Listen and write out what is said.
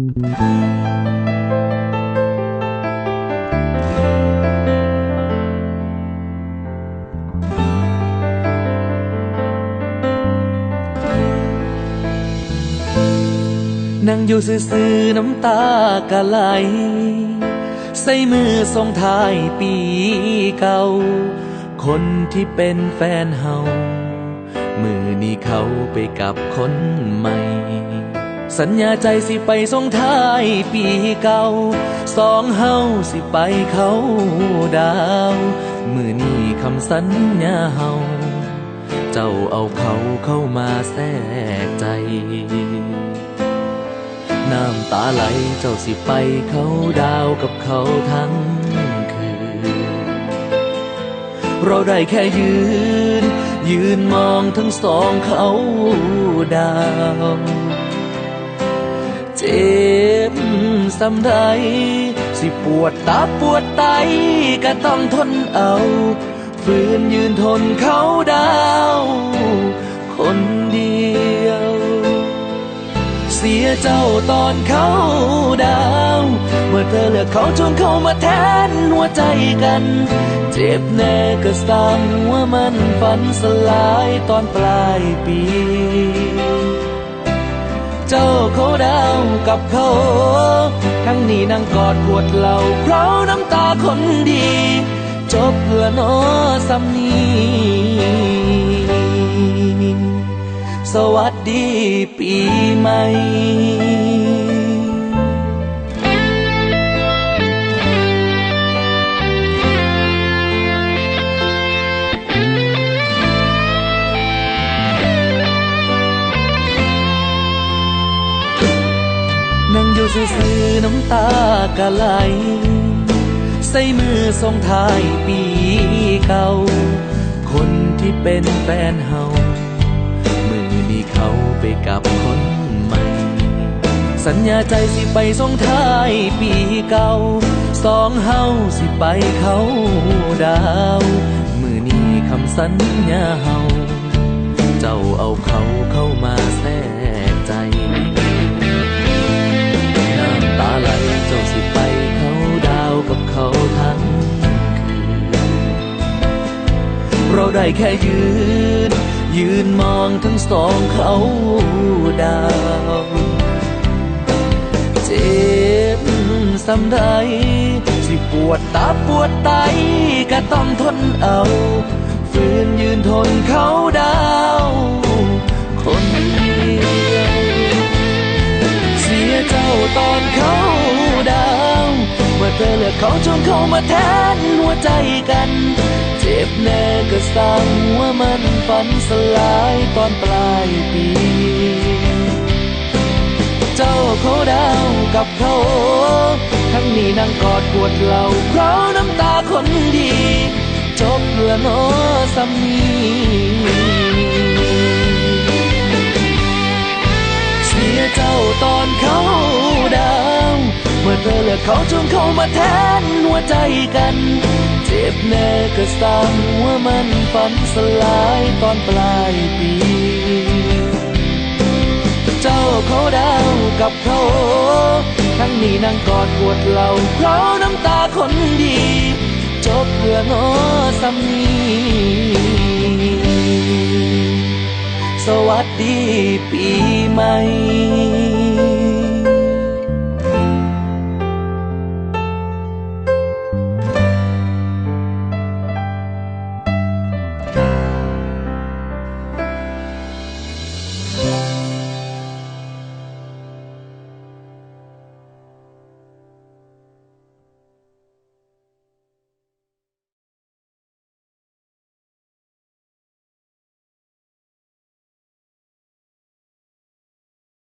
นั่งอยู่ซื่อๆน้ำตากะไหล ใส่มือส่งท้ายปีเก่า คนที่เป็นแฟนเฮา มือนี้เขาไปกับคนใหม่ สัญญาใจสิไปส่งท้ายปีเก่า สองเฮาสิไปเขาดาว มือนี้คำสัญญาเฮา เจ้าเอาเขาเข้ามาแทรกใจ น้ำตาไหลเจ้าสิไปเขาดาวกับเขาทั้งคืน เราได้แค่ยืน ยืนมองทั้งสองเขาดาว เจ็บสำใดสิปวดตาปวดไตก็ต้องทนเอาฝืนยืนทนเขาดาวคนเดียว เสียเจ้าตอนเขาดาว เมื่อเธอเลือกเขาจนเขามาแทนหัวใจกัน เจ็บแน่ก็สั่งว่ามันฝันสลายตอนปลายปี เจ้าเขาดาวกับเขา ทั้งนี้นั่งกอดขวดเหล้าเคราน้ำตาคนดี จบเพื่อนอสำนีสวัสดีปีใหม่ ซื่อๆน้ำตากะไหล ใส่มือส่งท้ายปีเก่า คนที่เป็นแฟนเฮา มือนี้เขาไปกับคนใหม่ สัญญาใจสิไปส่งท้ายปีเก่า สองเฮาสิไปเขาดาว มือนี้คำสัญญาเฮา เจ้าเอาเขาเข้ามาแทรกใจ ได้แค่ยืน ยืนมองทั้งสองเขาดาว เจ็บสำใดสิปวดตาปวดไตก็ต้องทนเอาฝืนยืนทนเขาดาวคนเดียวเสียเจ้าตอนเขาดาวเมื่อเธอเลือกเขาจนเขามาแทน วใจกัน เจ็บแน่ก็สั่งว่ามันฝันสลายตอนปลายปี เจ้าเขาดาวกับเขา ทั้งนี้นั่งกอดปวดเหล่าเพราะน้ำตาคนดี จบเพื่อนอสำนีเสียเจ้าตอนเขา เธอเลือกเขาจนเขามาแทนหัวใจกัน เจ็บแน่ก็สั่งว่ามันฝันสลายตอนปลายปี เจ้าเขาดาวกับเขาทั้งนี้นั่งกอดปวดเหล่าเพราะน้ำตาคนดี จบเพื่อนอสำนีสวัสดีปีใหม่